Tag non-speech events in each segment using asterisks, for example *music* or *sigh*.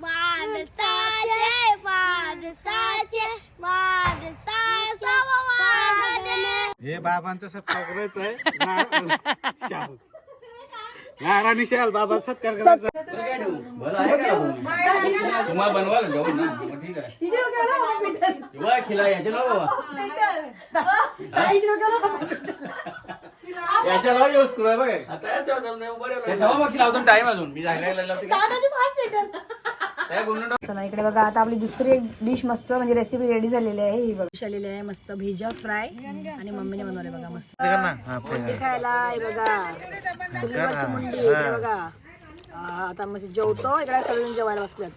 माणसाचे माणसाचे माणसाचा वागणे हे बाबांचा सत्कार करायचा आहे शाल बाबा सत्कार करायचा बरं आहे. का तुम्हाला बनवायला जाऊ ना. मग ठीक आहे. किंवा खिला याच्या लाव बाबा. याच्या लाव येऊ स्क्रू आहे बघ. आता याच्या ठेवा मग लावतो टाइम अजून. मी जायला लावते काय गुन्हा चला इकडे बघा आता आपली दुसरी एक डिश मस्त म्हणजे रेसिपी रेडी झालेली आहे ही बघ. आलेली आहे मस्त भेजा फ्राय. आणि मम्मीने बनवले बघा मस्त. मुंडी खायला हे बघा. चुलीवरची मुंडी इकडे बघा. आ, आता मस्त जेवतो इकडे सगळेजण जेवायला बसल्यात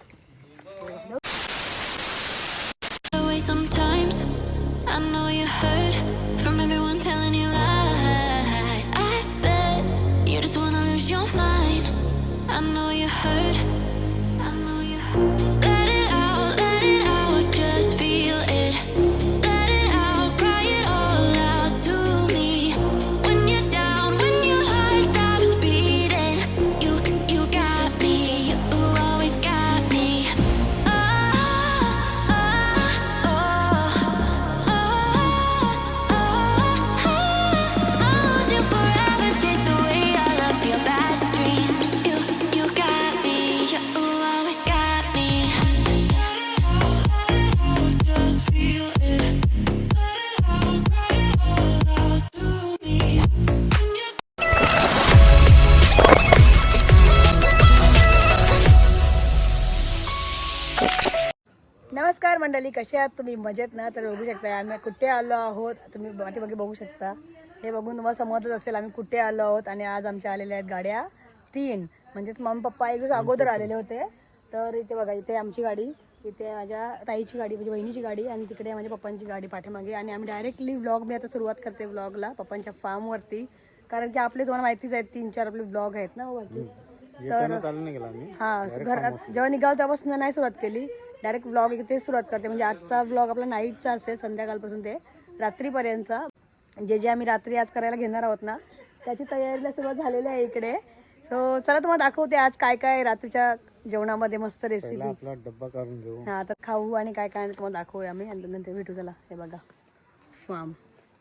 मंडळी कसे आहात तुम्ही? मजेत ना? तर बघू शकता आम्ही कुठे आलो आहोत? तुम्ही पाठीमागे बघू शकता. हे बघून तुम्हाला समजत असेल आम्ही कुठे आलो आहोत आणि आज आमच्या आलेल्या आहेत गाड्या तीन. म्हणजेच मम्मी पप्पा एक दिवस अगोदर आलेले होते. तर इथे बघा इथे आमची गाडी इथे माझ्या ताईची गाडी म्हणजे बहिणीची गाडी आणि तिकडे माझ्या पप्पांची गाडी पाठीमागे. आणि आम्ही डायरेक्टली व्लॉग मी आता सुरुवात करते व्लॉगला पप्पांच्या फार्मवरती कारण की आपले तुम्हाला माहितीच आहेत तीन चार आपले ब्लॉग आहेत ना वरती. आम्ही. हा घरात जेव्हा निघाल तेव्हापासून नाही सुरुवात केली. डायरेक्ट ब्लॉग तेच सुरुवात करते. म्हणजे आजचा ब्लॉग आपला नाईटचा असेल संध्याकाळपासून ते रात्रीपर्यंतचा. जे जे आम्ही रात्री आज करायला घेणार आहोत ना त्याची तयारीला सुरुवात झालेली आहे इकडे. सो चला तुम्हाला दाखवते आज काय काय रात्रीच्या जेवणामध्ये मस्त रेसिपी आपला डब्बा काढून घेऊ. हा आता खाऊ आणि काय काय तुम्हाला दाखवूया आम्ही. आणि नंतर भेटू चला. हे बघा. फार्म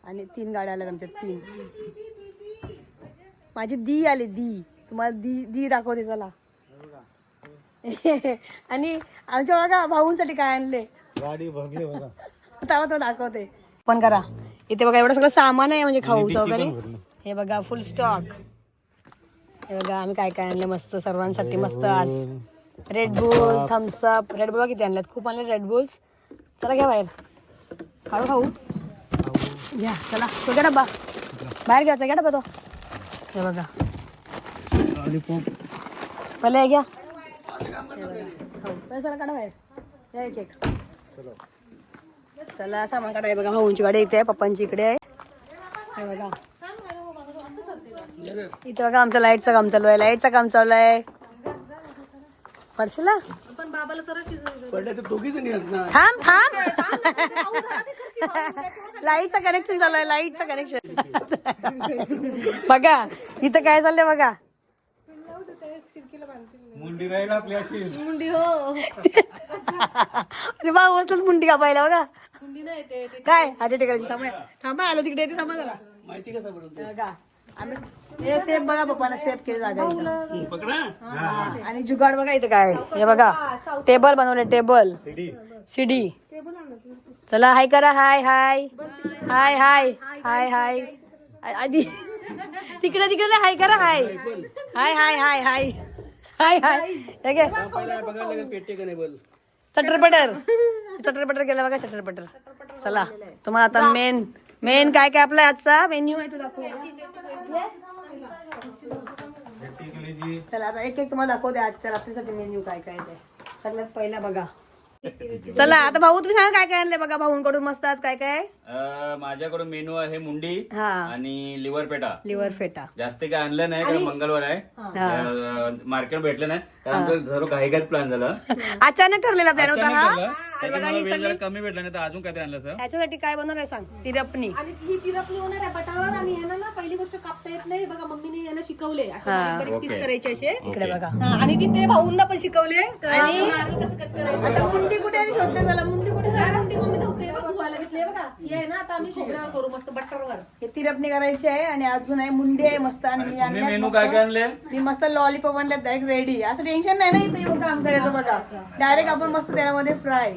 आणि तीन गाड्या आल्यात आमच्या तीन. माझी दी आली दी. तुम्हाला दी दी दाखवते चला. आणि आमच्या बघा भाऊंसाठी काय आणले? गाडी भरली बघा. तो दाखवते. पण करा. इथे बघा एवढं सगळं सामान आहे म्हणजे खाऊचं वगैरे. हे बघा फुल स्टॉक हे बघा आम्ही काय काय आणले मस्त सर्वांसाठी मस्त आज. Red Bull Thums Up Red Bull किती आणल्यात. खूप आणले रेड बुल्स चला घ्या बाहेर. खाऊ खाऊ. घ्या चला. तो घ्या डब्बा. बाहेर घ्यायचा घ्या डब्बा तो. हे बघा. पहिले घ्या. चला काढा बाहेर या एक एक चला सामान काढा हे बघा भाऊंची गाडी इथे आहे पप्पांची इकडे आहे. हे बघा. इथे बघा आमचं लाईटचं काम चालू आहे लाईटचं काम चालू आहे. पडशील थांब थांब. लाईटचं कनेक्शन चालू आहे लाईटचं कनेक्शन बघा इथं काय चाललंय बघा. मुंडी राहील आपली अशी. ते भाऊ बसलं मुंडी कापायला बघा. काय? हाते टेकायची थांबा थांबा आलो तिकडे येते थांबा जरा. माहिती कसं पडत बघा आम्ही हे सेफ बघा पप्पाना सेफ केली जागा इथं. पकडा. आणि जुगाड बघा इथं काय हे बघा टेबल बनवले टेबल. सीडी. चला हाय करा हाय हाय. हाय हाय. हाय हाय आधी. तिकडे तिकडे हाय करा हाय. हाय हाय हाय हाय. हाय हाय. चटरपटर चटरपटर केलं बघा चटरपटर चला तुम्हाला आता मेन मेन काय काय आपला आजचा? मेन्यू आहे तो दाखवूया चला आता एक एक तुम्हाला दाखवते आजच्या रात्रीसाठी मेन्यू काय काय ते. सगळ्यात पहिला बघा. चला आता भाऊ तुम्ही सांगा काय काय आणले बघा भाऊंकडून मस्त आज काय काय? अं, माझ्याकडून मेनू आहे मुंडी हा. आणि लिव्हर पेटा. लिव्हर फेटा जास्त काय आणलं नाही कारण मंगळवार आहे. मार्केट भेटलं नाही आमचं सर्व घाईघाईत प्लॅन झाला. *laughs* अचानक ठरलेला प्लॅन होता हा? कमी भेटला नाही तर अजून काहीतरी आणलं असं याच्यासाठी काय बनवणार आहे सांग? तिरपणी आणि ही तिरपणी होणार आहे बटावर आणि यांना ना पहिली गोष्ट कापता येत नाही. बघा मम्मीने यांना शिकवले. असे पीस करायचे असे. इकडे बघा. आणि तिथे भाऊंना पण शिकवले. आणि कसं कट करायचं? आता मुंडी कुठे शोधते झाला? मुंडी मम्मी धुवायला घेतले बघा. हे आहे ना आता आम्ही खोबऱ्यावर करू मस्त बटरवर. हे तिरपणी करायची आहे आणि अजून आहे मुंडी आहे मस्त आणि मी तुम्ही आणल्यात मेनू मस्त- काय आणले? मी मस्त लॉलीपॉप आणल्यात डायरेक्ट रेडी असं टेन्शन नाही ना इथं येऊन काम करायचं बघा. डायरेक्ट आपण मस्त त्यामध्ये फ्राय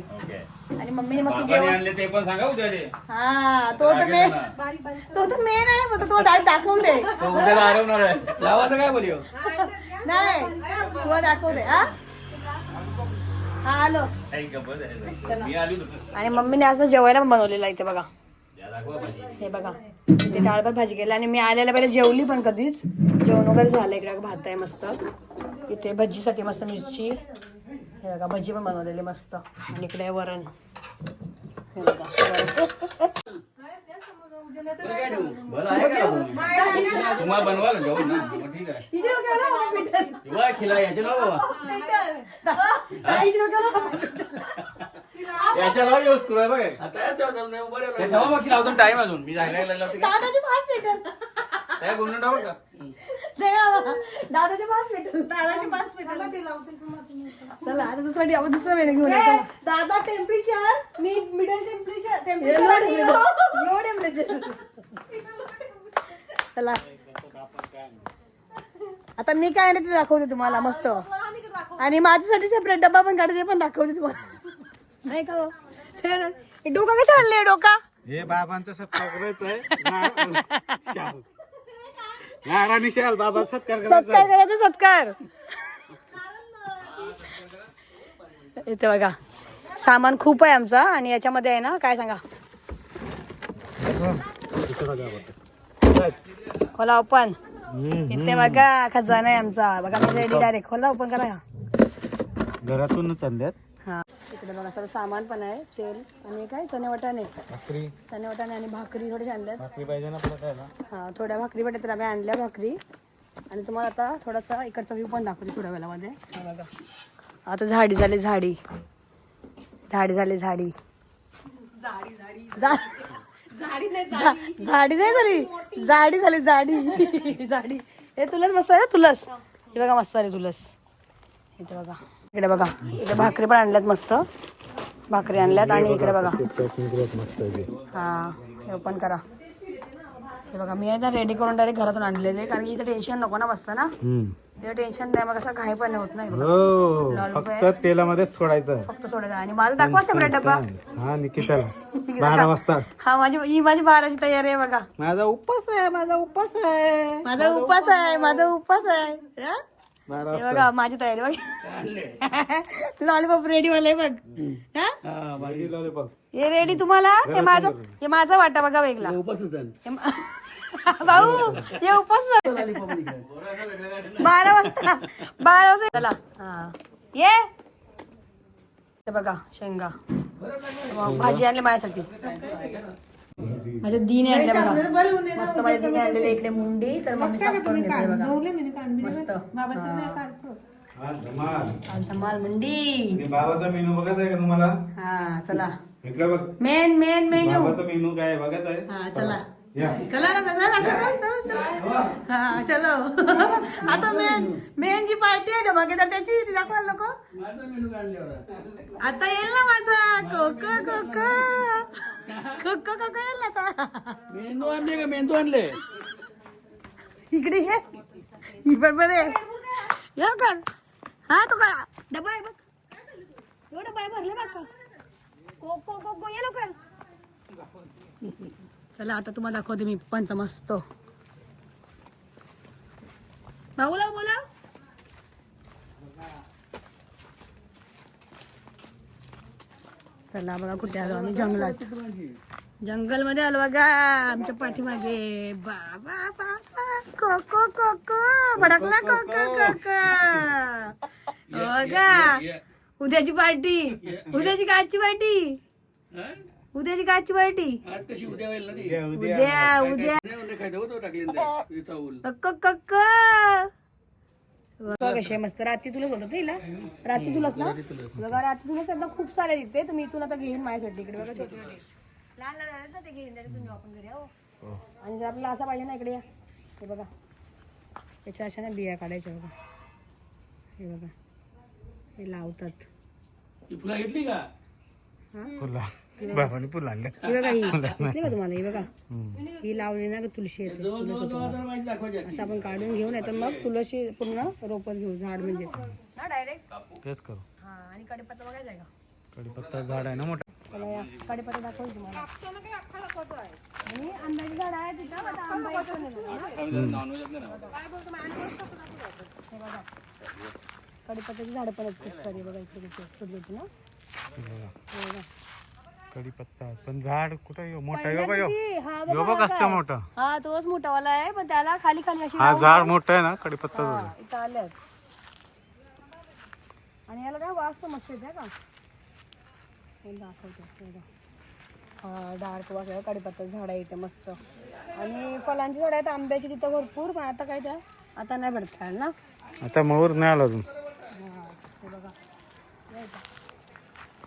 आणि मम्मीने मस्त बाबाने जेवण आणले ते पण सांगा उद्या ते. हा तो तर मेन तो तर मेन आहे फक्त तो डायरेक्ट दाखवते तो उद्याला हरवणार आहे. लावायचं काय बोलियो नाही तुला दाखवते हा? हा आलो. मी आली होतो आणि मम्मीने आज ना जेवायला पण बनवलेलं आहे इथे बघा. या दाखवा भाजी. हे बघा. इथे डाळ भात भाजी केली. आणि मी आलेल्या पहिले जेवली पण कधीच. जेवण वगैरे झालं इकडे. भात आहे मस्त. इथे भजीसाठी मस्त मिरची. हे बघा भजी पण बनवलेली मस्त. आणि इकडे आहे वरण. हे बघा वरण. भलं आहे का तुम्ही? तुम्हाला बनवायला जाऊ ना. मग ठीक आहे. तेव्हा खिला बाबा याच्या लाव यूज करू बघ ते ठेवा बघ लावतो टाइम अजून. मी जायला लागला होता का? दादाचे पाच भेटल. त्या गुन्हा टाकू का? दे बाबा. दादाचे पाच भेटल. दादाची पाच मिनिटं चला आता दुसरा आपण दुसरा मेनू घेऊन येतो. दादा टेम्परेचर मी मिडल टेम्परेचर एवढं म्हणजे. चला. आता मी काय नाही ते दाखवते तुम्हाला मस्त. आणि माझ्यासाठी सेपरेट डब्बा पण काढते पण दाखवते तुम्हाला. नाही का हो? हे डोका कशा आणले डोका? हे बाबांचा सत्कार करायचा आहे शाल नार बाबा सत्कार करायचा सत्कार. करायचा सत्कार. इथे बघा. सामान खूप आहे आमचा आणि याच्यामध्ये आहे ना काय सांगा? खोला ओपन इथे बघा खजाना आहे आमचा. बघा मी रेडी डायरेक्ट खोला ओपन करा. घरातूनच आणल्यात. हा. इकडे बघा सर्व सामान पण आहे तेल आणि काय? चणे वाटाणे. भाकरी. चणे वाटाणे आणि भाकरी थोडे आणल्यात. भाकरी पाहिजे ना आपल्याला काय ना हा थोड्या भाकरी भेटत तर आम्ही आणल्या भाकरी. आणि तुम्हाला आता थोडासा इकडचा व्ह्यू पण दाखवते थोड्या वेळामध्ये. हे बघा आता झाडी झाली झाडी. झाडी झाली झाडी. झा- झा- झाडी नाही झाली. झाडी झाली. झाडी *laughs* झाडी. हे तुलस मस्त आहे ना तुलस हे बघा मस्त आली तुलस इथे बघा. इकडे बघा. इथे भाकरी पण आणल्यात मस्त. भाकरी आणल्यात आणि इकडे बघा. मस्त हा हे ओपन करा. हे बघा मी आता रेडी करून डायरेक्ट घरातून आणलेले कारण की इथे टेन्शन नको ना मस्त ना. इथे टेन्शन नाही मग असं घाई पण होत नाही बघा. हो फक्त तेलामध्येच सोडायचं आहे. फक्त सोडायचं आणि माझा दाखवा सेपरेट डब्बा. हा *laughs* निकिताला. बारा वाजता. हा माझी ही माझी बाराची तयारी आहे बघा. माझा उपवास आहे माझा उपवास आहे. माझा उपास आहे माझा उपास आहे. हा? बारा हे बघा माझी तयारी बघ. *laughs* लॉलीपॉप रेडी वाले बघ. हा? लॉलीपॉप हे रेडी तुम्हाला? हे माझं हे माझा वाटा बघा वेगळा. हे मा- *laughs* भाऊ हे उपास बारा वाजता. बारा वाजता. चला. हा. ये. हे बघा शेंगा. भाजी आणली माझ्यासाठी. माझ्या दीने आणल्या बघा. मस्त माझ्या दीने आणलेले इकडे मुंडी तर मम्मी साफ करून बघा. मस्त. हा. धमाल मुंडी. बाबाचा मेनू बघायचा आहे का तुम्हाला? हा चला. इकडे बघ. मेन मेन मेन्यू मेनू काय आहे बघायचा आहे? हा चला. या चला ना चला चल चल चल. हा चलो. *laughs* आता मेन मेन. जी पार्टी आहे धमाकेदार त्याची ती दाखवायला नको. आता येईल ना माझा. कोको कोको कोको कोको येईल ना आता. मेंदू आणले का? मेंदू आणले. इकडे ये. ही बरोबर आहे या कर. हा तो काय डबा आहे बघ. एवढं आहे भरले बघ का? कोको कोको ये लवकर. चला आता तुम्हाला दाखवते मी पंच मस्त. भाऊला बोला चला बघा कुठे आलो आम्ही जंगलात. जंगलमध्ये आलो बघा आमच्या पाठीमागे. बाबा बाबा कोको कोको भडकला कोको कोको बघा. उद्याची पार्टी. उद्याची काची पार्टी. उद्याची काची पार्टी? आज कशी उद्या होईल ना ती? उद्या उद्या. टाकली चावल कक्क कक्क. बघा कशी आहे मस्त. रात्री तुलाच होतं ना हिला? रात्री तुलाच ना? बघा रात्री तुलाच आता खूप सारे तिथे तर मी इथून आता घेईन माझ्यासाठी इकडे. बघा छोटे छोटे लहान लहान आहेत ना ते घेईन. घेऊ आपण घरी हो. आणि जर आपल्याला असा पाहिजे ना इकडे या. हे बघा. त्याच्या अशा ना बिया काढायच्या बघा. हे बघा. हे लावतात. फुलं घेतली का? फुला. बाबाने फुलं आणले. ही बघा ही. दिसली का तुम्हाला? ही बघा. ही लावली ना तुळशी येते. असं आपण काढून घेऊन येतो मग तुळशी पूर्ण रोपच घेऊ झाड म्हणजे. ना डायरेक्ट तेच करू. हा आणि कडीपत्ता बघायचा आहे का? कडीपत्ता झाड आहे ना मोठं. चला या. कडीपत्ता दाखवू तुम्हाला. आणि आंब्याची झाड आहे तिथं आता आंबा येतो हे कडीपत्त्याची पण आहेत खूप सारी बघा इथे ना. कडीपत्ता. पण झाड कुठं आहे? मोठा आहे बघा यो किती? हा यो बघा काय? मोठं. हा तोच मोठावाला आहे पण त्याला खाली खाली अशी हा झाड मोठं आहे ना कडीपत्ता इथं आल्यात. आणि याला काय वास मस्त येते का? हे दाखवते डार्क वास आहे कडीपत्ता झाड आहे इथे मस्त. आणि फळांची झाड आहेत आंब्याची तिथं भरपूर पण आता काय त्या? आता नाही भेटत खायला ना? आता मऊर नाही आला अजून हा हे बघा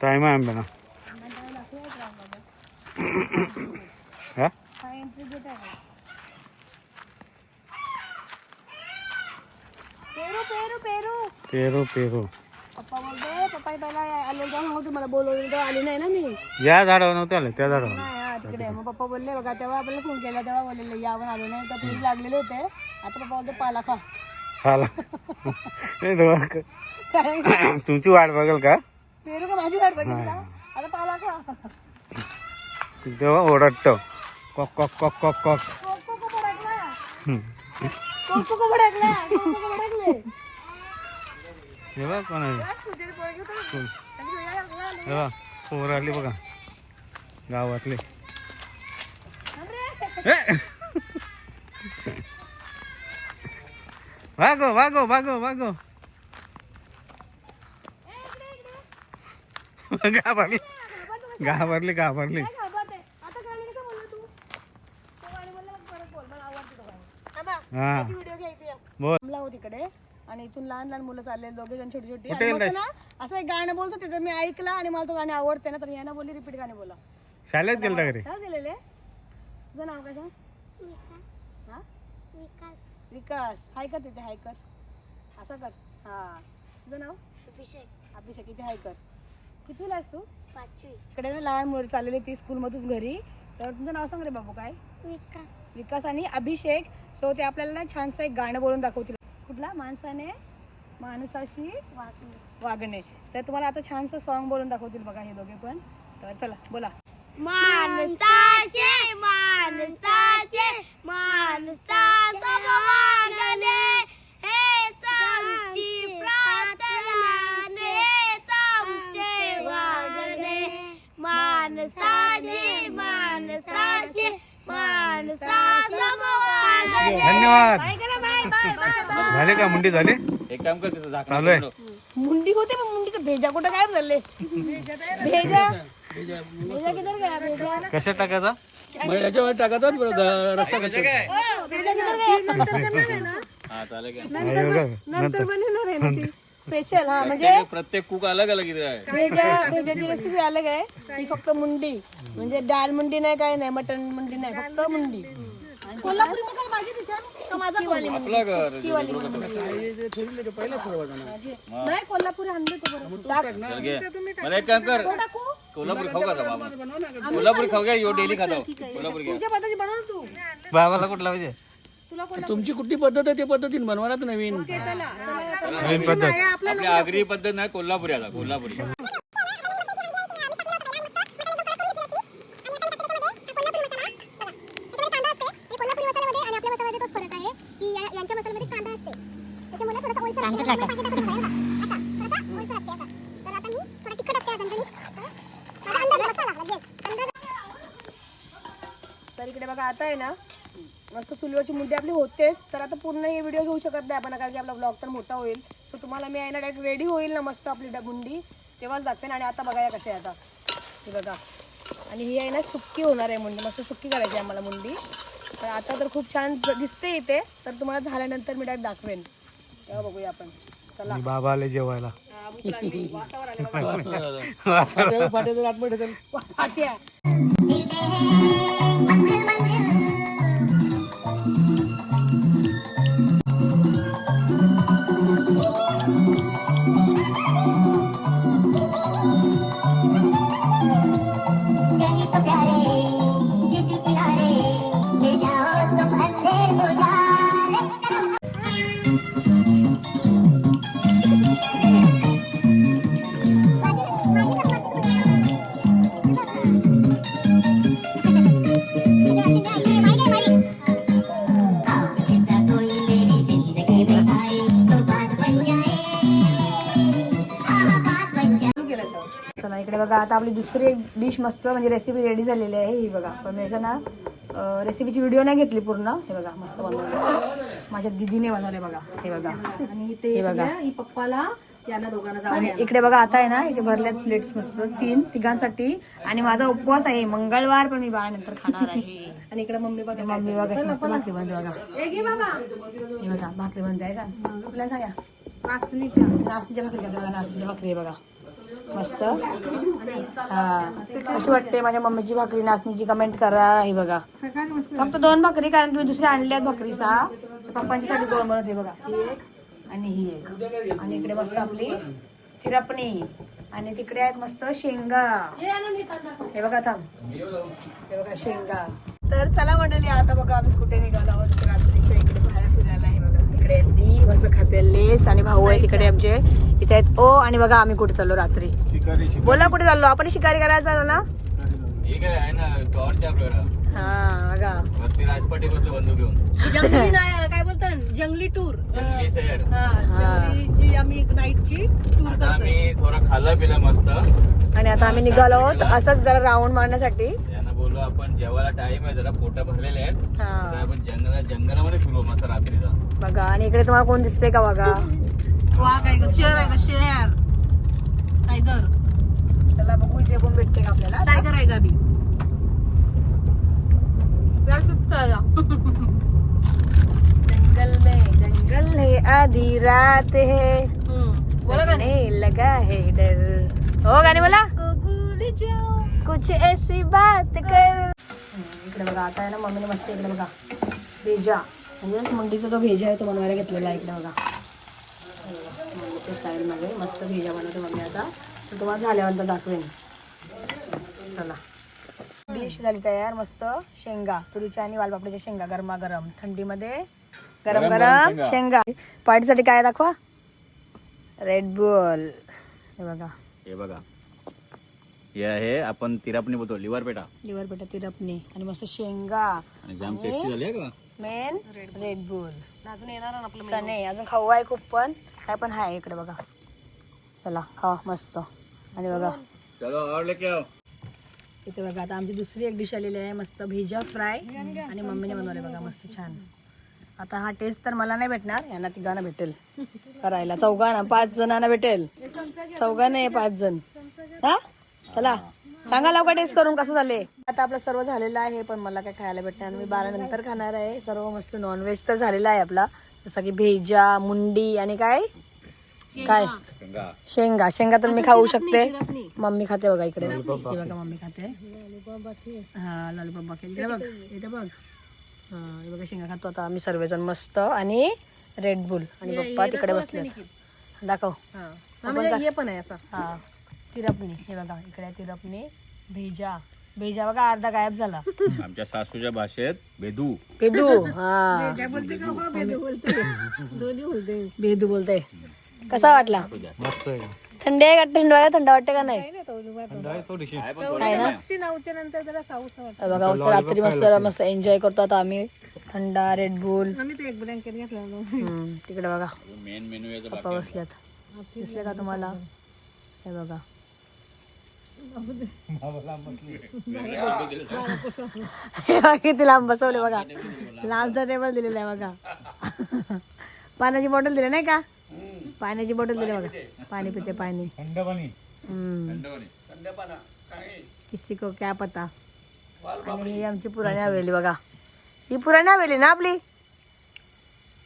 टाइम आहे आंब्याना हा पेरू पेरू पेरू पेरू पेरू पप्पा बोलते पप्पा पहिला आले तेव्हा सांगतो मला बोलवलं तेव्हा आली नाही ना मी या झाडावर नव्हते आले त्या झाडावर नाही हा तिकडे मग पप्पा बोलले बघा तेव्हा आपल्याला फोन केला तेव्हा बोललेले या पण आलो नाही तर पेरू लागलेले होते आता पप्पा बोलते पाला खा खाला नाही काय तुमची वाट बघेल का पेरू का माझी वाट बघितली का आता पाला खा। तेव्हा ओरडतो कॉक कॉक कॉक कॉक कॉक. बघ कोण आहे पोर आली बघा गावातले. अरे, ए! भागो भागो भागो भागो घाबरली घाबरली घाबरली काय घाबरत आहे? आता गाणी कसं बोलला तू? तो गाणी बोलला मग परत बोल. मला आवडते हा. बोल. थांबला हो तिकडे. आणि इथून लहान लहान मुलं चालले दोघे जण छोटी छोटी. आणि मस्त गेलतास? ना असं एक गाणं बोलतो त्याचं मी ऐकलं आणि मला तो गाणं आवडते ना तर मी यांना बोलली रिपीट गाणे बोला. शाळेत गेलता घरी? काय दिलेले तुझं नाव काय सांग? विकास. हा? विकास. विकास. हाय कर तिथे हाय कर असं कर. हा. तुझं नाव? अभिषेक. अभिषेक इथे हाय कर कितवीला आहेस तू? पाचवी. इकडे ना लहान मुलं चाललेली ती स्कूलमधून घरी. तर तुझं नाव सांग रे बाबू काय? विकास. विकास आणि अभिषेक. सो ते आपल्याला ना छानसं एक गाणं बोलून दाखवतील. कुठला? माणसाने माणसाशी वागणे. वागणे. तर तुम्हाला आता छानसं सॉन्ग बोलून दाखवतील बघा हे दोघे पण. तर चला बोला. माणसाचे माणसाचे वागणे हेच आमची प्रार्थना हेच आमचे वागणे माणसाचे माणसाचे माणसासम वागणे धन्यवाद. काय करा बाय बाय बाय *laughs* झाले का मुंडी झाली? एक काम कर झाकण चालू आहे. मुंडी होते पण मुंडीचं भेजा कुठं काय झाले? भेजा. भेजा किधर गया भेजा? कशा टाकायचा? मग याच्यावर टाकायचा ना बरं, रस्ता कच्चा. भेजा किधर गया? हा चालेल काय आहे बघा, नंतर स्पेशल हा म्हणजे प्रत्येक कुक अलग अलग इथे आहे. भेजा भेजाची रेसिपी अलग आहे. ती फक्त मुंडी. म्हणजे डाळ मुंडी नाही काय नाही मटन मुंडी नाही फक्त मुंडी. कोल्हापुरी मसाला पाहिजे का माझा कोल्हापुरी आपला घर नाही कोल्हापुरी आणलं तो बरोबर. टाक चल घे. मला एक काम कर. कोल्हापुरी खाऊ का बाबा कोल्हापुरी खाऊ घ्या यो डेली खातो. कोल्हापुरी घ्या तुझ्या पद्धती बनव ना तू. बाबाला कुठला पाहिजे तुमची कुठली पद्धत आहे? ते पद्धतीने बनवा ना नवीन. नवीन पद्धत. आपली आगरी पद्धत नाही कोल्हापुरी आता कोल्हापुरी. तर इकडे बघा आता आहे ना मस्त चुलीवरची मुंडी आपली होतेच तर आता पूर्ण हे व्हिडिओ घेऊ शकत नाही आपण कारण की आपला ब्लॉग तर मोठा होईल. सो तुम्हाला मी आहे ना डायरेक्ट रेडी होईल ना मस्त आपली मुंडी तेव्हाच दाखवेन आणि आता बघा या कशी आहे आता. हे बघा. आणि ही आहे ना सुक्की होणार आहे मुंडी मस्त सुक्की करायची आहे मला मुंडी. तर आता तर खूप छान दिसते इथे तर तुम्हाला झाल्यानंतर मी डायरेक्ट दाखवेन. तेव्हा बघूया आपण. चला. बाबा आले जेवायला. हा. वासावर आले *laughs* आता आपली दुसरी एक डिश मस्त म्हणजे रेसिपी रेडी झालेली आहे. ही बघा. पण मी ना रेसिपीची व्हिडिओ नाही घेतली पूर्ण. हे बघा मस्त बनवले. माझ्या दिदीने बनवले बघा. हे बघा. आणि ते हे बघा. पप्पाला यांना दोघांना जाऊन आणि इकडे बघा आता आहे ना इथे भरल्यात प्लेट्स मस्त. तीन तिघांसाठी. आणि माझा उपवास आहे. मंगळवार पण मी बाळानंतर खाणार आहे. *laughs* आणि इकडे मम्मी बघा. मम्मी बघा मस्त भाकरी बनते बघा. हे बघा भाकरी बनते आहे का? आपल्याला सांगा? नाचणीच्या नाचणीच्या भाकरी बघा नाचणीच्या भाकरी बघा. मस्त. हा. अशी वाटते माझ्या मम्मीची भाकरी नाचणीची कमेंट करा हे बघा. फक्त दोन भाकरी कारण तुम्ही दुसऱ्या आणल्यात भाकरी सहा पप्पांची पप्पांच्यासाठी दोन बनवते बघा. ही एक आणि ही एक. आणि इकडे मस्त आपली तिरपणी आणि तिकडे आहेत मस्त शेंगा. हे बघा थांब. हे बघा शेंगा. तर चला मंडळी आता बघा आम्ही कुठे निघालो आहोत. रात्रीच्या इकडे बाहेर फिरायला आहे बघा इकडे आहेत दी मस्त खाते लेस आणि भाऊ आहे तिकडे आमचे. इथे आहेत ओ आणि बघा आम्ही कुठे चाललो रात्री. शिकारी बोला कुठे चाललो? आपण शिकारी करायला चाललो ना? हा बघा. जंगली नाही काय बोलतात? जंगली टूर जंगली सैर जंगलीची आम्ही एक नाईटची टूर आता करतोय. आम्ही थोडा खाल्लं पिलं मस्त. आणि आता आम्ही निघालो आहोत. असंच जरा राऊंड मारण्यासाठी. बोललो आपण जेवायला टाइम आहे जरा पोटा भरलेले आहेत. हा. आपण जंगला जंगलामध्ये फिरू मस्त रात्रीचा. बघा आणि इकडे तुम्हाला कोण दिसते का बघा? वाघ आहे का शेर आहे का शेर टायगर चला बघू इथे कोण भेटते का आपल्याला. टायगर आहे का बी यार सुटतंय या. जंगल में जंगल है आधी रात है। हम्म. बोला का नाही? लगने लगा है डर। हो गाणे बोला. कबूल जाओ. कुछ ऐसी बात कर। इकडे बघा आता आहे ना मम्मीने मस्त इकडे बघा भेजा. म्हणजे मुंडीचा जो भेजा आहे तो बनवायला घेतलेला आहे इकडे बघा. मम्मीच्या स्टाईलमध्ये मस्त भेजा बनवते मम्मी आता. तर तुम्हाला झाल्यानंतर दाखवेन. चला. डिश झाली तयार मस्त शेंगा तुरीच्या आणि वालपापडीच्या शेंगा गरमागरम. थंडीमध्ये गरम गरम शेंगा. पार्टीसाठी काय दाखवा? रेड बुल हे बघा. हे बघा. हे आहे आपण तिरापणी बोलतो लिव्हर पेटा. लिव्हर पेटा तिरपणी. आणि मस्त शेंगा. आणि जाम टेस्टी झाली आहे का? मेन रेड बुल अजून येणार ना आपलं सने अजून खाऊ आहे खूप पण. काय पण आहे इकडे बघा. चला खा मस्त. आणि बघा. चलो और लेके आओ. इथे बघा आता आमची दुसरी एक डिश आलेली आहे मस्त भेजा फ्राय. आणि मम्मीने बनवले बघा मस्त छान. आता हा टेस्ट तर मला नाही भेटणार यांना तिघांना भेटेल. करायला. चौघांना पाच जणांना भेटेल. चौघांना आहे पाच जण. हा? चला सांगा लवकर टेस्ट करून कसं झाले. आता आपलं सर्व झालेलं आहे पण मला काय खायला भेटणार मी बारा नंतर खाणार आहे. सर्व मस्त नॉनव्हेज तर झालेलं आहे आपला. जसं की भेजा मुंडी आणि काय? काय? शेंगा. शेंगा. तर मी खाऊ शकते. मम्मी खाते बघा इकडे. बघा मम्मी खाते. हा लॉलीपॉप बाकी इकडे बघ. इथे बघ. हा हे बघा शेंगा खातो आता आम्ही सर्वजण मस्त आणि रेड बुल आणि पप्पा तिकडे बसले दाखव. म्हणजे हे पण आहे असा. हा. तिरपणी. हे बघा इकडे तिरपणी भेजा. भेजा बघा अर्धा गायब झाला. आमच्या सासूच्या भाषेत बेदू बेदू हा. बेदू बोलते कसा वाटला? मस्त आहे. थंड आहे का? थंड वाटत थंड वाटते का नाही? आहे ना. तर बघा मस्त रात्री मस्त मस्त एन्जॉय करतो. आता आम्ही थंडा रेड बुल आम्ही ते एक ब्लँकेट घेतला तिकडे बघा. मेन मेनू याचा पप्पा बसल्यात दिसले का तुम्हाला? हे बघा. हे बघा किती लांब बसवले बघा. लांबचा टेबल दिलेला आहे बघा. पाण्याची बॉटल दिली नाही का? पाण्याची बॉटल दिली बघा. पाणी पिते पाणी. थंड पाणी हम्म. किसी को क्या? पता आणि ही आमची पुराणी हवेली बघा. ही पुराणी हवेली ना आपली?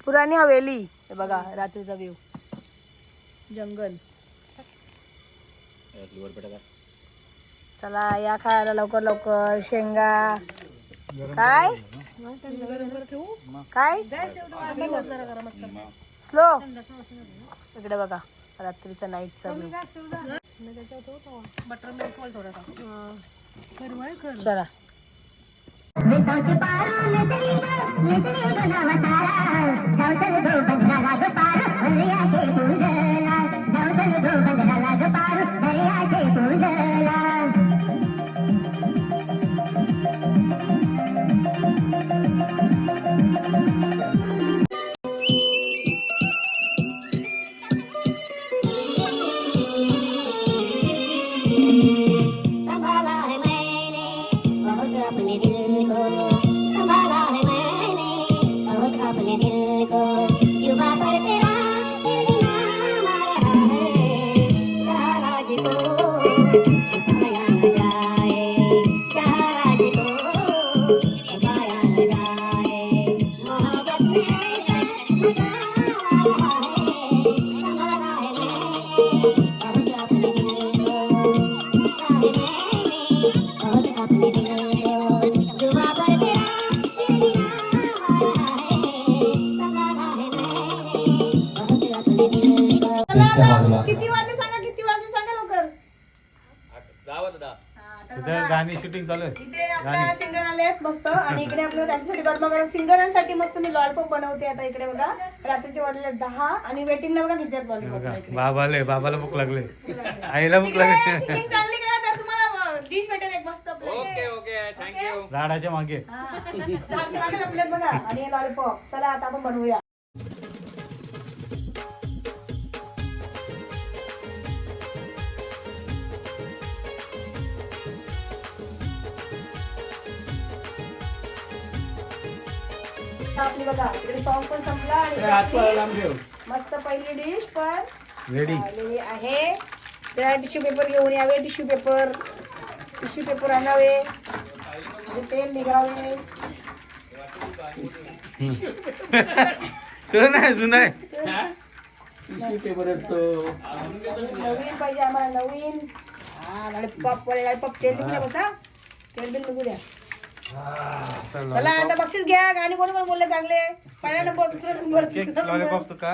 पुराणी हवेली. हे बघा रात्रीचा व्ह्यू जंगल. चला या खायला लवकर लवकर. शेंगा. काय? काय? स्लो. इकडे बघा. रात्रीचा नाईटचा बटर मिल्क थोडासा चला शूटिंग चालू आहे इथे आपल्या सिंगर आले आहेत मस्त. आणि इकडे आपलं त्यांच्यासाठी गरमागरम सिंगरांसाठी मस्त मी लॉलीपॉप बनवते आता इकडे बघा. रात्रीचे वाजले दहा. आणि वेटिंगला बघा किती आहेत लॉलीपॉप बघा बाबाले बाबाला भूक लागले. आईला भूक तिकडे लागली. चांगली करा तर तुम्हाला डिश भेटेल एक मस्त ओके ओके थँक्यू झाडाच्या मागे. लपलेत बघा. आणि लॉलीपॉप चला आता आपण बनवूया. आपली बघा इकडे सॉंग पण संपला आणि मस्त पहिली डिश पण रेडी आलेली आहे. त्या टिश्यू पेपर घेऊन यावे टिश्यू पेपर टिश्यू पेपर आणावे. आणि तेल निघावे. *laughs* तो नाही जुना आहे पेपर असतो. नवीन पाहिजे आम्हाला नवीन. हा लॉलीपॉप लॉलीपॉप तेल निघू द्या बसा. तेल बिल निघू द्या. चला आता बक्षीस घ्या. गाणी कोणी कोण बोलले चांगले? पहिला नंबर दुसरा नंबर लॉलीपॉप तू का?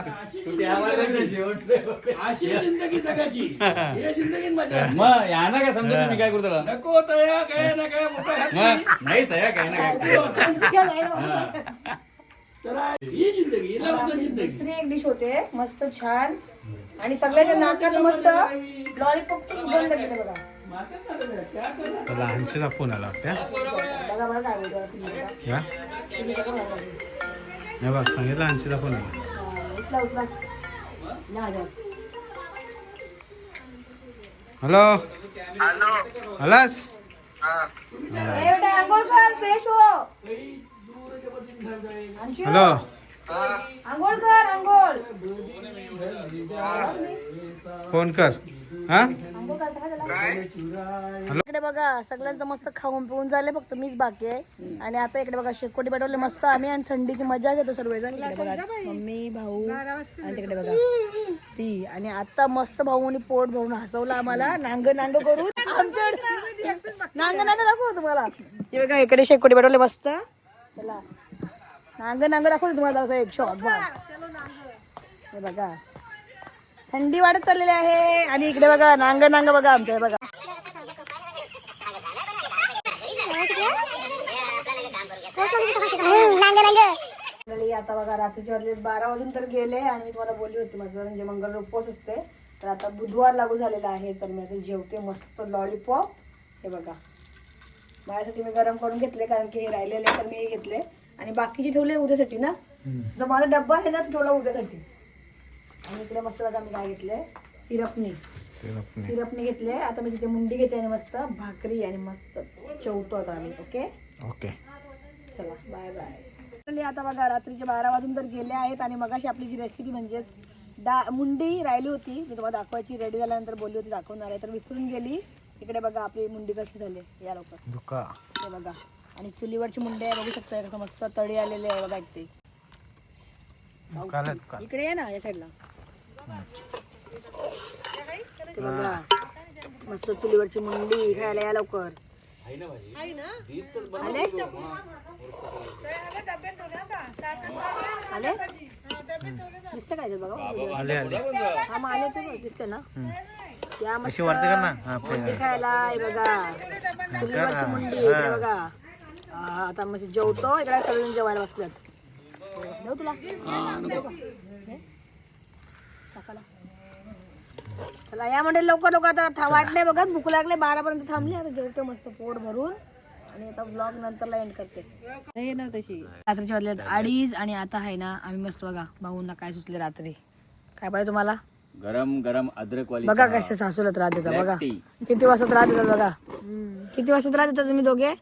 अशी जिंदगी जगाची. *laughs* हे जिंदगीत मजा. मग यांना काय समजत मी काय करतो? नको तया काय ना काय मोठा नाही तया काय ना काय. *laughs* ही. जिंदगी जिंदगी. दुसरी एक डिश होते. मस्त छान. आणि सगळ्यांच्या नाकात मस्त *laughs* लॉलीपॉपचं सुगंध केलं बघा. लहानशीचा फोन आला वाटतं बघा. नाही सांगितलं लहानशीचा फोन आला. हॅलो? हो. अंशू, हॅलो आंघोळ कर आंघोळ. फोन कर. हा? इकडे बघा सगळ्यांचं मस्त खाऊन पिऊन झाले फक्त मीच बाकी आहे. आणि आता इकडे बघा शेकोटी पेटवले मस्त आम्ही आणि थंडीची मजा घेतो सर्वजण. इकडे बघा मम्मी भाऊ आणि तिकडे बघा ती. आणि आता मस्त भाऊनी पोट भरून हसवलं आम्हाला. नांग नांग करून आमच्या नांग नांग दाखवू तुम्हाला? हे बघा इकडे शेकोटी पेटवले मस्त. चला. नांग नांग दाखवतो तुम्हाला? असं एक शॉट बघा हे बघा. थंडी वाढत चाललेली आहे आणि इकडे बघा नांग नांग बघा आमचं हे बघा. आता बघा रात्रीचे वाजले बारा वाजून तर गेले आणि मी तुम्हाला बोलली होती माझं म्हणजे मंगळवार उपवास असते. तर आता बुधवार लागू झालेला आहे तर मी आता जेवते मस्त लॉलीपॉप हे बघा. माझ्यासाठी मी गरम करून घेतले कारण की हे राहिलेले तर मी घेतले. आणि बाकीचे ठेवले उद्यासाठी ना? जो माझा डब्बा आहे ना तो ठेवला उद्यासाठी. आणि इकडे मस्त बघा मी काय घेतले तिरपणी. तिरपणी. घेतले आता मी तिथे मुंडी घेते आणि मस्त भाकरी आणि मस्त चवतो आता आम्ही ओके? ओके. चला बाय बाय. आता बघा रात्रीचे बारा वाजून तर गेले आहेत आणि मगाशी आपली जी रेसिपी म्हणजेच डा मुंडी राहिली होती. मी तुम्हाला दाखवायची रेडी झाल्यानंतर बोलली होती दाखवणार आहे. तर विसरून गेली. इकडे बघा आपली मुंडी कशी झाली या लवकर. हे बघा. आणि चुलीवरची मुंडी आहे बघू शकता कसं मस्त तळी आलेले आहे बघा ते इकडे ये ना या साईडला ते बघा मस्त चुलीवरची मुंडी खायला या लवकर. आले? आले? दिसतं काय बघा? आले आले. हा मग आले ते दिसते ना? त्या मस्त हा, मुंडी खायला हे बघा. चुलीवरची मुंडी इकडे बघा. हा, आता मस्त जेवतो इकडे सगळेजण जेवायला बसल्यात देऊ तुला? चला. या म्हणजे लवकर लवकर आता था- वाट नाही बघत भूक लागले बारा पर्यंत थांबली आता जेवतो मस्त पोट भरून. आणि आता ब्लॉग नंतरला एंड करते. नाही येणार तशी. रात्रीचे वाजले अडीच आणि आता आहे ना आम्ही मस्त बघा भाऊंना काय सुचले रात्री. काय पाहिजे तुम्हाला? गरम गरम अद्रक वाली बघा कसे सासूला त्रास देतात बघा. किती वाजता त्रास देतात बघा. किती वाजता त्रास देतात तुम्ही दोघे?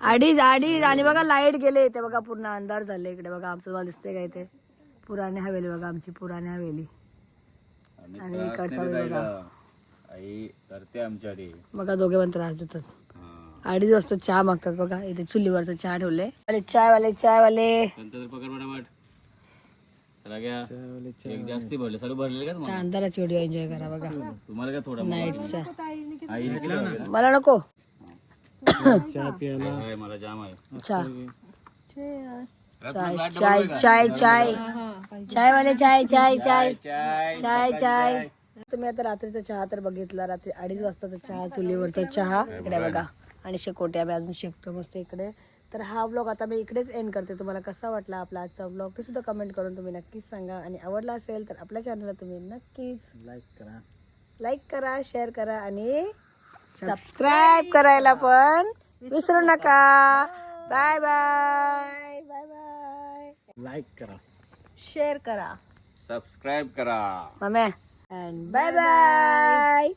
अडीच अडीच. आणि बघा लाइट गेले इथे बघा पूर्ण अंधार झाले इकडे बघा. आमचं मला दिसतंय का इथे? पुराणी हवेली बघा आमची पुराणी हवेली. आणि इकडचा. आई करते आमच्याकडे. बघा दोघे पण त्रास देतात. अडीच वाजता चहा मागतात बघा इथे चुलीवरचा चहा ठेवले. वाले चाय वाले चाय वाले नंतर पकड पटापट चला घ्या. एक जास्ती भरले. सर्व भरलेले का त्या तुम्हाला? अंधाराची व्हिडिओ एन्जॉय करा बघा. तुम्हाला थोडा नाईटचा भरले? मला नको. चहा प्यायला. मला जाम आहे. चहा. चाय चाय चाय चाय. वाले चाय चाय चाय चाय चाय. चाय तुम्ही आता रात्रीचा चहा तर बघितला रात्री अडीच वाजताचा चहा चुलीवरचा चहा. इकडे बघा. आणि शेकोट्या आम्ही अजून शेकतो मस्त इकडे. तर हा व्लॉग आता मी इकडेच एंड करते. तुम्हाला कसा वाटला आपला आजचा व्लॉग ते सुद्धा कमेंट करून तुम्ही नक्कीच सांगा. आणि आवडला असेल तर आपल्या चॅनलला तुम्ही नक्कीच लाईक करा. लाईक करा शेअर करा आणि सबस्क्राईब करायला पण विसरू नका. Bye bye. Bye bye. Like करा. शेअर करा. सबस्क्राईब करा. मम्या अँड बाय बाय